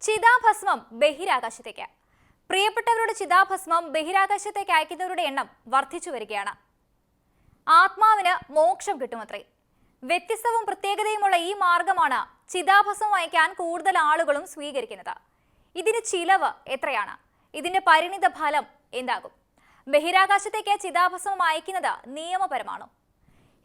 ചിതാഭസ്മം ബഹിരാകാശത്തേക്ക്. പ്രിയപ്പെട്ടവരുടെ ചിതാഭസ്മം ബഹിരാകാശത്തേക്ക് അയക്കുന്നവരുടെ എണ്ണം വർദ്ധിച്ചു വരികയാണ്. ആത്മാവിന് മോക്ഷം കിട്ടുമത്രേ. വ്യത്യസ്തവും പ്രത്യേകതയുമുള്ള ഈ മാർഗമാണ് ചിതാഭസ്മം അയക്കാൻ കൂടുതൽ ആളുകളും സ്വീകരിക്കുന്നത്. ഇതിന് ചിലവ് എത്രയാണ്? ഇതിന്റെ പരിണിത ഫലം എന്താകും? ബഹിരാകാശത്തേക്ക് ചിതാഭസ്മം അയക്കുന്നത് നിയമപരമാണോ?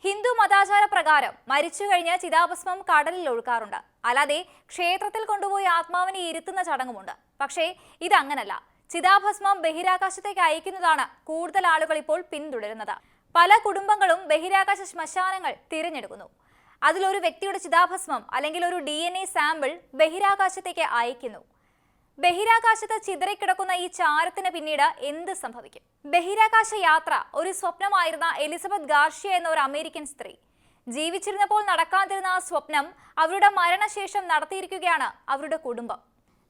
ഹിന്ദു മതാചാര പ്രകാരം മരിച്ചു കഴിഞ്ഞ ചിതാഭസ്മം കടലിൽ ഒഴുക്കാറുണ്ട്. അല്ലാതെ ക്ഷേത്രത്തിൽ കൊണ്ടുപോയി ആത്മാവിനെ ഇരുത്തുന്ന ചടങ്ങുമുണ്ട്. പക്ഷേ ഇതങ്ങനല്ല. ചിതാഭസ്മം ബഹിരാകാശത്തേക്ക് അയക്കുന്നതാണ് കൂടുതൽ ആളുകൾ ഇപ്പോൾ പിന്തുടരുന്നത്. പല കുടുംബങ്ങളും ബഹിരാകാശ ശ്മശാനങ്ങൾ തിരഞ്ഞെടുക്കുന്നു. അതിലൊരു വ്യക്തിയുടെ ചിതാഭസ്മം അല്ലെങ്കിൽ ഒരു ഡി സാമ്പിൾ ബഹിരാകാശത്തേക്ക് അയക്കുന്നു ബഹിരാകാശത്ത് ചിതറിക്കിടക്കുന്ന ഈ ചാരത്തിന് പിന്നീട് എന്ത് സംഭവിക്കും? ബഹിരാകാശ യാത്ര ഒരു സ്വപ്നമായിരുന്ന എലിസബത്ത് ഗാർഷ്യ എന്ന ഒരു അമേരിക്കൻ സ്ത്രീ. ജീവിച്ചിരുന്നപ്പോൾ നടക്കാതിരുന്ന ആ സ്വപ്നം അവരുടെ മരണശേഷം നടത്തിയിരിക്കുകയാണ് അവരുടെ കുടുംബം.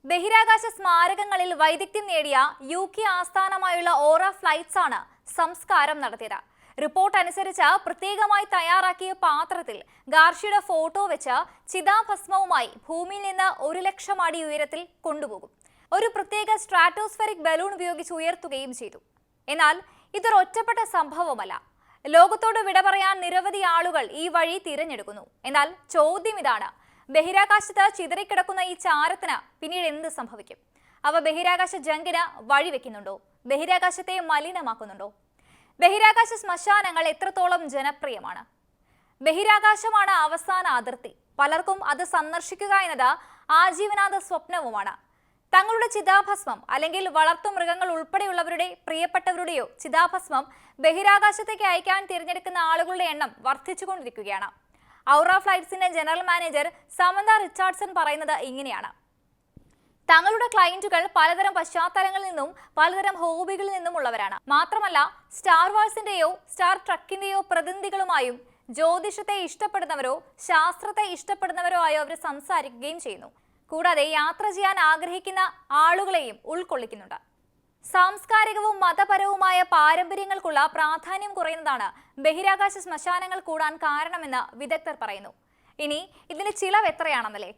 ബഹിരാകാശ സ്മാരകങ്ങളിൽ വൈദഗ്ധ്യം നേടിയ യു കെ ആസ്ഥാനമായുള്ള ഓറ ഫ്ലൈറ്റ്സ് ആണ് സംസ്കാരം നടത്തിയത്. റിപ്പോർട്ട് അനുസരിച്ച് പ്രത്യേകമായി തയ്യാറാക്കിയ പാത്രത്തിൽ ഗാർഷിയുടെ ഫോട്ടോ വെച്ച് ചിതാഭസ്മവുമായി ഭൂമിയിൽ നിന്ന് ഒരു ലക്ഷം അടി ഉയരത്തിൽ കൊണ്ടുപോകും. ഒരു പ്രത്യേക സ്ട്രാറ്റോസ്ഫെറിക് ബലൂൺ ഉപയോഗിച്ച് ഉയർത്തുകയും ചെയ്തു. എന്നാൽ ഇതൊരു ഒറ്റപ്പെട്ട സംഭവമല്ല. ലോകത്തോട് വിട പറയാൻ നിരവധി ആളുകൾ ഈ വഴി തിരഞ്ഞെടുക്കുന്നു. എന്നാൽ ചോദ്യം ഇതാണ്. ബഹിരാകാശത്ത് ചിതറിക്കിടക്കുന്ന ഈ ചാരത്തിന് പിന്നീട് എന്ത് സംഭവിക്കും? അവ ബഹിരാകാശ ജങ്കിന് വഴിവെക്കുന്നുണ്ടോ ബഹിരാകാശത്തെ മലിനമാക്കുന്നുണ്ടോ? ബഹിരാകാശ ശ്മശാനങ്ങൾ എത്രത്തോളം ജനപ്രിയമാണ്? ബഹിരാകാശമാണ് അവസാന അതിർത്തി. പലർക്കും അത് സന്ദർശിക്കുക എന്നത് ആജീവനാന്ത സ്വപ്നവുമാണ്. തങ്ങളുടെ ചിതാഭസ്മം അല്ലെങ്കിൽ വളർത്തു മൃഗങ്ങൾ ഉൾപ്പെടെയുള്ളവരുടെ പ്രിയപ്പെട്ടവരുടെയോ ചിതാഭസ്മം ബഹിരാകാശത്തേക്ക് അയക്കാൻ തിരഞ്ഞെടുക്കുന്ന ആളുകളുടെ എണ്ണം വർദ്ധിച്ചുകൊണ്ടിരിക്കുകയാണ്. ഔറ ഫ്ലൈറ്റ്സിന്റെ ജനറൽ മാനേജർ സമന്ത റിച്ചാർഡ്സൺ പറയുന്നത് ഇങ്ങനെയാണ്. തങ്ങളുടെ ക്ലയന്റുകൾ പലതരം പശ്ചാത്തലങ്ങളിൽ നിന്നും പലതരം ഹോബികളിൽ നിന്നും ഉള്ളവരാണ് മാത്രമല്ല സ്റ്റാർ വാഴ്സിന്റെയോ സ്റ്റാർ ട്രക്കിന്റെയോ പ്രതിനിധികളുമായും ജ്യോതിഷത്തെ ഇഷ്ടപ്പെടുന്നവരോ ശാസ്ത്രത്തെ ഇഷ്ടപ്പെടുന്നവരോ ആയോ അവർ സംസാരിക്കുകയും ചെയ്യുന്നു. കൂടാതെ യാത്ര ചെയ്യാൻ ആഗ്രഹിക്കുന്ന ആളുകളെയും ഉൾക്കൊള്ളിക്കുന്നുണ്ട്. സാംസ്കാരികവും മതപരവുമായ പാരമ്പര്യങ്ങൾക്കുള്ള പ്രാധാന്യം കുറയുന്നതാണ് ബഹിരാകാശ ശ്മശാനങ്ങൾ കൂടാൻ കാരണമെന്ന് വിദഗ്ധർ പറയുന്നു. ഇനി ഇതിന് ചിലവ് എത്രയാണെന്നല്ലേ?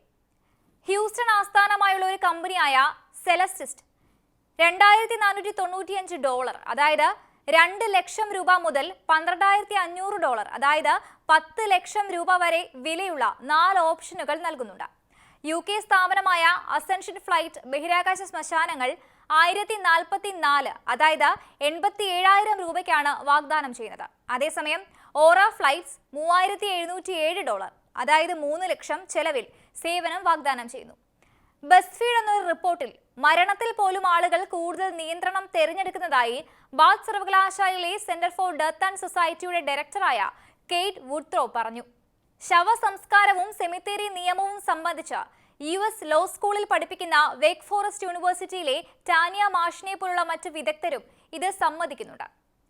ഹ്യൂസ്റ്റൺ ആസ്ഥാനമായുള്ള ഒരു കമ്പനിയായ സെലസ്റ്റിസ്റ്റ് രണ്ടായിരത്തി നാനൂറ്റി തൊണ്ണൂറ്റിയഞ്ച് ഡോളർ അതായത് രണ്ട് ലക്ഷം രൂപ മുതൽ പന്ത്രണ്ടായിരത്തി അഞ്ഞൂറ് ഡോളർ അതായത് പത്ത് ലക്ഷം രൂപ വരെ വിലയുള്ള നാല് ഓപ്ഷനുകൾ നൽകുന്നുണ്ട്. യു കെ സ്ഥാപനമായ അസെൻഷൻ ഫ്ലൈറ്റ് ബഹിരാകാശ ശ്മശാനങ്ങൾ ആയിരത്തി നാൽപ്പത്തി നാല് അതായത് എൺപത്തി ഏഴായിരം രൂപയ്ക്കാണ് വാഗ്ദാനം ചെയ്യുന്നത്. അതേസമയം ഓറ ഫ്ലൈറ്റ്സ് മൂവായിരത്തി എഴുന്നൂറ്റി ഏഴ് ഡോളർ അതായത് മൂന്ന് ലക്ഷം ചെലവിൽ സേവനം വാഗ്ദാനം ചെയ്യുന്നു. ബസ്ഫീഡ് എന്നൊരു റിപ്പോർട്ടിൽ മരണത്തിൽ പോലും ആളുകൾ കൂടുതൽ നിയന്ത്രണം തിരഞ്ഞെടുക്കുന്നതായി ബാത്ത് സർവകലാശാലയിലെ സെന്റർ ഫോർ ഡെത്ത് ആൻഡ് സൊസൈറ്റിയുടെ ഡയറക്ടറായ കെയ്റ്റ് വുഡ്ത്രോ പറഞ്ഞു. ശവസംസ്കാരവും സെമിത്തേരി നിയമവും സംബന്ധിച്ച് യു എസ് ലോ സ്കൂളിൽ പഠിപ്പിക്കുന്ന വേക്ക് ഫോറസ്റ്റ് യൂണിവേഴ്സിറ്റിയിലെ ടാനിയ മാഷിനെ പോലുള്ള മറ്റ് വിദഗ്ധരും ഇത് സമ്മതിക്കുന്നുണ്ട്.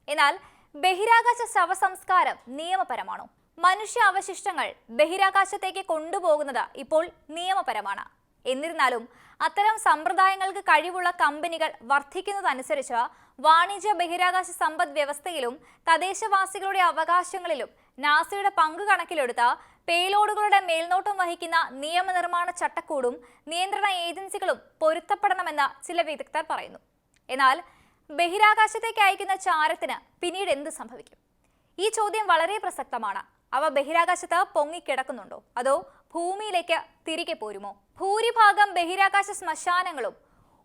എന്നാൽ ബഹിരാകാശ ശവസംസ്കാരം നിയമപരമാണോ? മനുഷ്യ അവശിഷ്ടങ്ങൾ ബഹിരാകാശത്തേക്ക് കൊണ്ടുപോകുന്നത് ഇപ്പോൾ നിയമപരമാണ്. എന്നിരുന്നാലും അത്തരം സമ്പ്രദായങ്ങൾക്ക് കഴിവുള്ള കമ്പനികൾ വർദ്ധിക്കുന്നതനുസരിച്ച് വാണിജ്യ ബഹിരാകാശ സമ്പദ് വ്യവസ്ഥയിലും തദ്ദേശവാസികളുടെ അവകാശങ്ങളിലും നാസയുടെ പങ്ക് കണക്കിലെടുത്ത പേലോഡുകളുടെ മേൽനോട്ടം വഹിക്കുന്ന നിയമനിർമ്മാണ ചട്ടക്കൂടും നിയന്ത്രണ ഏജൻസികളും പൊരുത്തപ്പെടണമെന്ന് ചില വിദഗ്ധർ പറയുന്നു. എന്നാൽ ബഹിരാകാശത്തേക്ക് അയക്കുന്ന ചാരത്തിന് പിന്നീട് എന്ത് സംഭവിക്കും? ഈ ചോദ്യം വളരെ പ്രസക്തമാണ്. അവ ബഹിരാകാശത്ത് പൊങ്ങിക്കിടക്കുന്നുണ്ടോ? അതോ ഭൂമിയിലേക്ക് തിരികെ പോരുമോ? ഭൂരിഭാഗം ബഹിരാകാശ ശ്മശാനങ്ങളും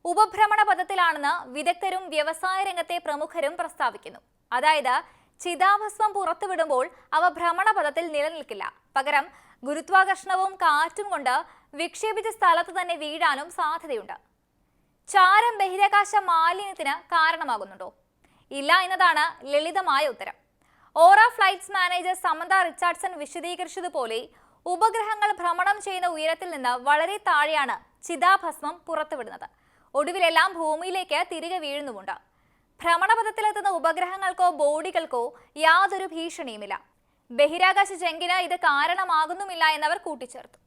ഉപഭ്രമണ പദത്തിലാണെന്ന് വിദഗ്ധരും വ്യവസായ രംഗത്തെ പ്രമുഖരും പ്രസ്താവിക്കുന്നു. അതായത് ചിതാഭസ്മം പുറത്തുവിടുമ്പോൾ അവ ഭ്രമണപഥത്തിൽ നിലനിൽക്കില്ല. പകരം ഗുരുത്വാകർഷണവും കാറ്റും കൊണ്ട് വിക്ഷേപിച്ച സ്ഥലത്ത് തന്നെ വീഴാനും സാധ്യതയുണ്ട്. ചാരം ബഹിരാകാശ മാലിന്യത്തിന് കാരണമാകുന്നുണ്ടോ? ഇല്ല എന്നതാണ് ലളിതമായ ഉത്തരം. Aura flights manager Samantha Richardson വിശദീകരിച്ചതുപോലെ ഉപഗ്രഹങ്ങൾ ഭ്രമണം ചെയ്യുന്ന ഉയരത്തിൽ നിന്ന് വളരെ താഴെയാണ് ചിതാഭസ്മം പുറത്തുവിടുന്നത്. ഒടുവിലെല്ലാം ഭൂമിയിലേക്ക് തിരികെ വീഴുന്നുമുണ്ട്. ഭ്രമണപഥത്തിലെത്തുന്ന ഉപഗ്രഹങ്ങൾക്കോ ബോഡികൾക്കോ യാതൊരു ഭീഷണിയുമില്ല. ബഹിരാകാശ ജങ്കിന് ഇത് കാരണമാകുന്നുമില്ല എന്നവർ കൂട്ടിച്ചേർത്തു.